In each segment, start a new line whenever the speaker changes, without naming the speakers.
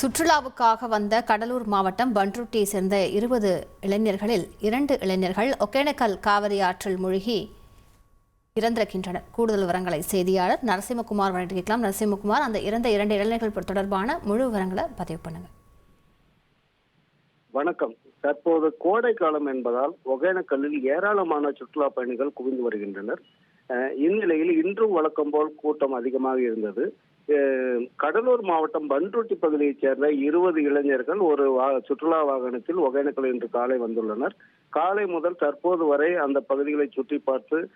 சுற்றுலாவுக்காக வந்த கடலூர் மாவட்டம் பன்ருட்டியை சேர்ந்த இருபது இளைஞர்களில் இரண்டு இளைஞர்கள் ஒகேனக்கல் காவிரி ஆற்றில் மூழ்கி இறந்திருக்கின்றனர். கூடுதல் விவரங்களை செய்தியாளர் நரசிம்மகுமார் வழங்கிக்கலாம் நரசிம்மகுமார் அந்த இறந்த இரண்டு இளைஞர்கள் தொடர்பான முழு விவரங்களை பதிவு பண்ணுங்க.
வணக்கம். தற்போது கோடை காலம் என்பதால் ஒகேனக்கல்லில் ஏராளமான சுற்றுலா பயணிகள் குவிந்து வருகின்றனர். இந்நிலையில் இன்றும் வழக்கம் போல் கூட்டம் அதிகமாக இருந்தது. கடலூர் மாவட்டம் பன்ருட்டி பகுதியைச் சேர்ந்த இருபது இளைஞர்கள் ஒரு வா- சுற்றுலா வாகனத்தில் ஒகேனக்கல் இன்று காலை வந்துள்ளனர். காலை முதல் தற்போது வரை அந்த பகுதிகளை சுற்றி பார்த்து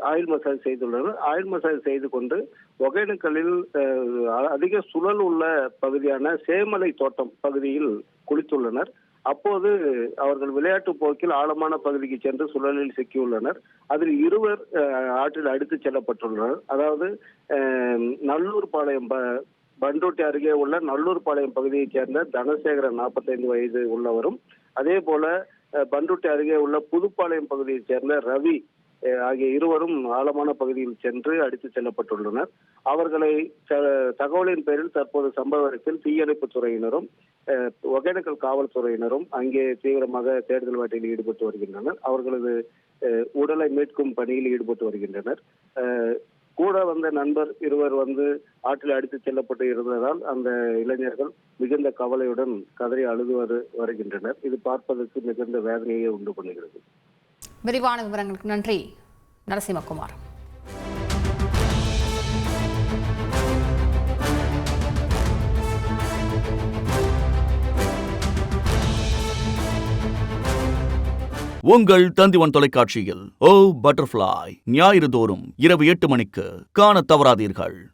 ஆயில் மசாஜ் செய்துள்ளனர். ஆயில் மசாஜ் செய்து கொண்டு ஒகேனக்கல்லில் அதிக சுழல் உள்ள பகுதியான சேமலை தோட்டம் பகுதியில் குளித்துள்ளனர். அப்போது அவர்கள் விளையாட்டு போக்கில் ஆழமான பகுதிக்கு சென்று சுழலில் சிக்கியுள்ளனர். அதில் இருவர் ஆற்றில் அடித்து செல்லப்பட்டுள்ளனர். அதாவது நல்லூர் பாளையம் ப- அருகே உள்ள நல்லூர் பாளையம் பகுதியைச் சேர்ந்த தனசேகரன் 45 வயது உள்ளவரும் அதே போல பண்ரூட்டி அருகே உள்ள புதுப்பாளையம் பகுதியைச் சேர்ந்த ரவி ஆகிய இருவரும் ஆழமான பகுதியில் சென்று அடித்துச் செல்லப்பட்டுள்ளனர். அவர்களை த- தகவலின் பேரில் தற்போது சம்பவ இடத்தில் தீயணைப்பு துறையினரும் ஒகேனக்கல் காவல்துறையினரும் அங்கே தீவிரமாக தேடுதல் வேட்டையில் ஈடுபட்டு வருகின்றனர். அவர்களது உடலை மீட்கும் பணியில் ஈடுபட்டு வருகின்றனர். கூட வந்த நண்பர் இருவர் வந்து ஆற்றில் அடித்து செல்லப்பட்டு இருந்ததால் அந்த இளைஞர்கள் மிகுந்த கவலையுடன் கதறி அழுது வரு- வருகின்றனர். இது பார்ப்பதற்கு மிகுந்த வேதனையை உண்டு பண்ணுகிறது.
விரிவான விவரங்களுக்கு நன்றி. நரசிம்மகுமார்
உங்கள் தந்திவன் தொலைக்காட்சியில் ஓ பட்டர்ஃப்ளை ஞாயிறு தோறும் இரவு எட்டு மணிக்கு காணத் தவறாதீர்கள்.